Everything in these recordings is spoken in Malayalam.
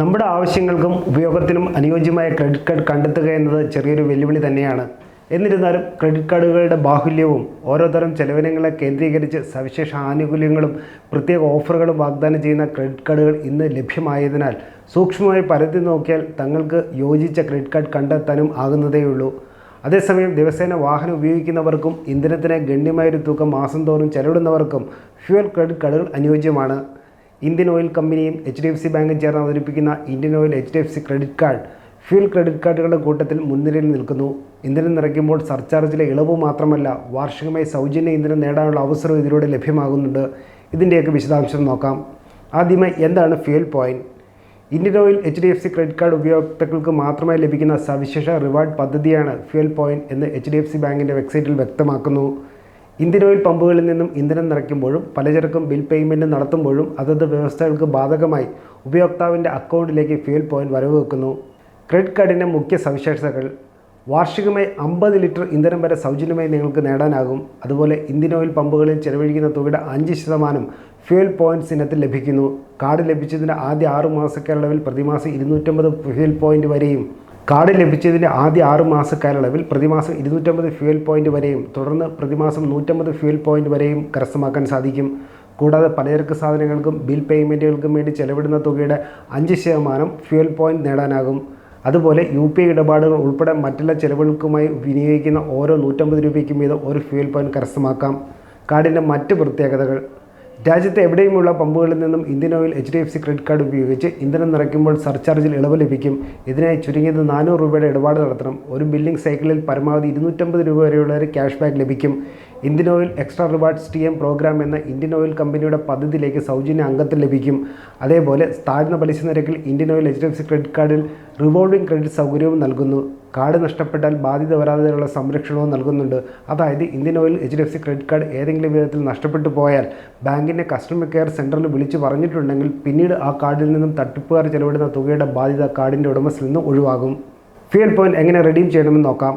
നമ്മുടെ ആവശ്യങ്ങൾക്കും ഉപയോഗത്തിനും അനുയോജ്യമായ ക്രെഡിറ്റ് കാർഡ് കണ്ടെത്തുക എന്നത് ചെറിയൊരു വെല്ലുവിളി തന്നെയാണ്. എന്നിരുന്നാലും ക്രെഡിറ്റ് കാർഡുകളുടെ ബാഹുല്യവും ഓരോ തരം ചെലവിനങ്ങളെ കേന്ദ്രീകരിച്ച് സവിശേഷ ആനുകൂല്യങ്ങളും പ്രത്യേക ഓഫറുകളും വാഗ്ദാനം ചെയ്യുന്ന ക്രെഡിറ്റ് കാർഡുകൾ ഇന്ന് ലഭ്യമായതിനാൽ സൂക്ഷ്മമായി പരത്തി നോക്കിയാൽ തങ്ങൾക്ക് യോജിച്ച ക്രെഡിറ്റ് കാർഡ് കണ്ടെത്താനും ആകുന്നതേയുള്ളൂ. അതേസമയം ദിവസേന വാഹനം ഉപയോഗിക്കുന്നവർക്കും ഇന്ധനത്തിന് ഗണ്യമായൊരു തുക മാസം തോറും ചെലവിടുന്നവർക്കും ഫ്യൂൽ ക്രെഡിറ്റ് കാർഡുകൾ അനുയോജ്യമാണ്. ഇന്ത്യൻ ഓയിൽ കമ്പനിയും എച്ച് ഡി എഫ് സി ബാങ്കും ചേർന്ന് അവതരിപ്പിക്കുന്ന Indian oil H D F C credit card fuel credit കാർഡുകളുടെ കൂട്ടത്തിൽ മുൻനിരയിൽ നിൽക്കുന്നു. ഇന്ധനം നിറയ്ക്കുമ്പോൾ സർചാർജിലെ ഇളവ് മാത്രമല്ല വാർഷികമായി സൗജന്യ ഇന്ധനം നേടാനുള്ള അവസരവും ഇതിലൂടെ ലഭ്യമാകുന്നുണ്ട്. ഇതിന്റെയൊക്കെ വിശദാംശം നോക്കാം. ആദ്യമായി എന്താണ് fuel point Indian oil H D F C credit card ഉപയോക്താക്കൾക്ക് മാത്രമായി ലഭിക്കുന്ന സവിശേഷ റിവാർഡ് പദ്ധതിയാണ് ഫ്യൂൽ പോയിന്റ് എന്ന് എച്ച് ഡി എഫ് സി ബാങ്കിന്റെ വെബ്സൈറ്റിൽ വ്യക്തമാക്കുന്നു. ഇന്ത്യൻ ഓയിൽ പമ്പുകളിൽ നിന്നും ഇന്ധനം നിറയ്ക്കുമ്പോഴും പലചരക്കും ബിൽ പേയ്മെന്റ് നടത്തുമ്പോഴും അതത് വ്യവസ്ഥകൾക്ക് ബാധകമായി ഉപയോക്താവിന്റെ അക്കൗണ്ടിലേക്ക് ഫ്യൂൽ പോയിന്റ് വരവ് വെക്കുന്നു ക്രെഡിറ്റ് കാർഡിന്റെ മുഖ്യ സവിശേഷതകൾ. വാർഷികമായി അമ്പത് ലിറ്റർ ഇന്ധനം വരെ സൗജന്യമായി നിങ്ങൾക്ക് നേടാനാകും. അതുപോലെ ഇന്ത്യൻ ഓയിൽ പമ്പുകളിൽ ചെലവഴിക്കുന്ന തുകയുടെ അഞ്ച് ശതമാനം ഫ്യൂൽ പോയിന്റ്സ് ഇനത്തിൽ ലഭിക്കുന്നു. കാർഡ് ലഭിച്ചതിന്റെ ആദ്യ ആറ് മാസക്കാലയളവിൽ പ്രതിമാസം ഇരുന്നൂറ്റമ്പത് ഫ്യൂൽ പോയിന്റ് വരെയും കാർഡ് ലഭിച്ചതിന്റെ ആദ്യ ആറ് മാസ കാലയളവിൽ പ്രതിമാസം ഇരുന്നൂറ്റമ്പത് ഫ്യൂൽ പോയിന്റ് വരെയും തുടർന്ന് പ്രതിമാസം നൂറ്റമ്പത് ഫ്യൂൽ പോയിന്റ് വരെയും കരസ്ഥമാക്കാൻ സാധിക്കും. കൂടാതെ പലചരക്ക് സാധനങ്ങൾക്കും ബിൽ പേയ്മെന്റുകൾക്കും വേണ്ടി ചെലവിടുന്ന തുകയുടെ അഞ്ച് ശതമാനം ഫ്യൂൽ പോയിന്റ് നേടാനാകും. അതുപോലെ യു പി ഐ ഇടപാടുകൾ ഉൾപ്പെടെ മറ്റുള്ള ചെലവുകൾക്കുമായി വിനിയോഗിക്കുന്ന ഓരോ നൂറ്റമ്പത് രൂപയ്ക്കും വീതം ഒരു ഫ്യൂൽ പോയിന്റ് കരസ്ഥമാക്കാം. കാർഡിന്റെ മറ്റ് പ്രത്യേകതകൾ. രാജ്യത്തെ എവിടെയുമുള്ള പമ്പുകളിൽ നിന്നും Indian oil H D F C credit card ഉപയോഗിച്ച് ഇന്ധനം നിറയ്ക്കുമ്പോൾ സർചാർജിൽ ഇളവ് ലഭിക്കും. ഇതിനായി ചുരുങ്ങിയത് നാനൂറ് രൂപയുടെ ഇടപാട് നടത്തണം. ഒരു ബില്ലിംഗ് സൈക്കിളിൽ പരമാവധി ഇരുന്നൂറ്റമ്പത് രൂപ വരെയുള്ള ഒരു ക്യാഷ് ബാക്ക് ലഭിക്കും. Indian oil extra rewards T M program എന്ന ഇന്ത്യൻ ഓയിൽ കമ്പനിയുടെ പദ്ധതിയിലേക്ക് സൗജന്യ അംഗത്വം ലഭിക്കും. അതേപോലെ താഴ്ന്ന പലിശ നിരക്കിൽ Indian oil H D F C credit കാർഡിൽ റിവോൾവിംഗ് ക്രെഡിറ്റ് സൗകര്യവും നൽകുന്നു. കാർഡ് നഷ്ടപ്പെട്ടാൽ ബാധ്യത വരാതെയുള്ള സംരക്ഷണവും നൽകുന്നുണ്ട്. അതായത് Indian oil H D F C credit card ഏതെങ്കിലും വിധത്തിൽ നഷ്ടപ്പെട്ടു പോയാൽ ബാങ്കിന്റെ കസ്റ്റമർ കെയർ സെന്ററിൽ വിളിച്ച് പറഞ്ഞിട്ടുണ്ടെങ്കിൽ പിന്നീട് ആ കാർഡിൽ നിന്നും തട്ടിപ്പുകാർ ചെലവിടുന്ന തുകയുടെ ബാധ്യത കാർഡിന്റെ ഉടമസ്ഥയിൽ നിന്ന് ഒഴിവാകും. ഫ്യൂൽ പോയിന്റ് എങ്ങനെ റെഡീം ചെയ്യണമെന്ന് നോക്കാം.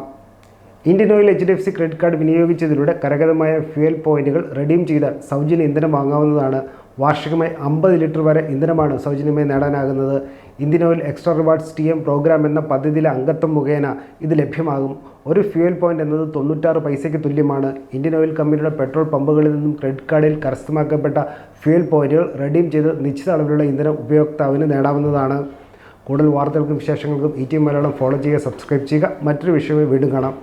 Indian oil H D F C credit card വിനിയോഗിച്ചതിലൂടെ കരകതമായ ഫ്യൂൽ പോയിന്റുകൾ റെഡീം ചെയ്താൽ സൗജന്യ ഇന്ധനം വാങ്ങാവുന്നതാണ്. വാർഷികമായി അമ്പത് ലിറ്റർ വരെ ഇന്ധനമാണ് സൗജന്യമായി നേടാനാകുന്നത്. Indian oil extra rewards T M program എന്ന പദ്ധതിയിലെ അംഗത്വം മുഖേന ഇത് ലഭ്യമാകും. ഒരു ഫ്യൂൽ പോയിന്റ് എന്നത് തൊണ്ണൂറ്റാറ് പൈസയ്ക്ക് തുല്യമാണ്. ഇന്ത്യൻ ഓയിൽ കമ്പനിയുടെ പെട്രോൾ പമ്പുകളിൽ നിന്നും ക്രെഡിറ്റ് കാർഡിൽ കരസ്ഥമാക്കപ്പെട്ട ഫ്യൂൽ പോയിന്റുകൾ റെഡീം ചെയ്ത് നിശ്ചിത അളവിലുള്ള ഇന്ധനം ഉപയോക്താവിന് നേടാവുന്നതാണ്. കൂടുതൽ വാർത്തകൾക്കും വിശേഷങ്ങൾക്കും ഇ ടി മലയാളം ഫോളോ ചെയ്യുക സബ്സ്ക്രൈബ് ചെയ്യുക. മറ്റൊരു വിഷയമായി വീണ്ടും കാണാം.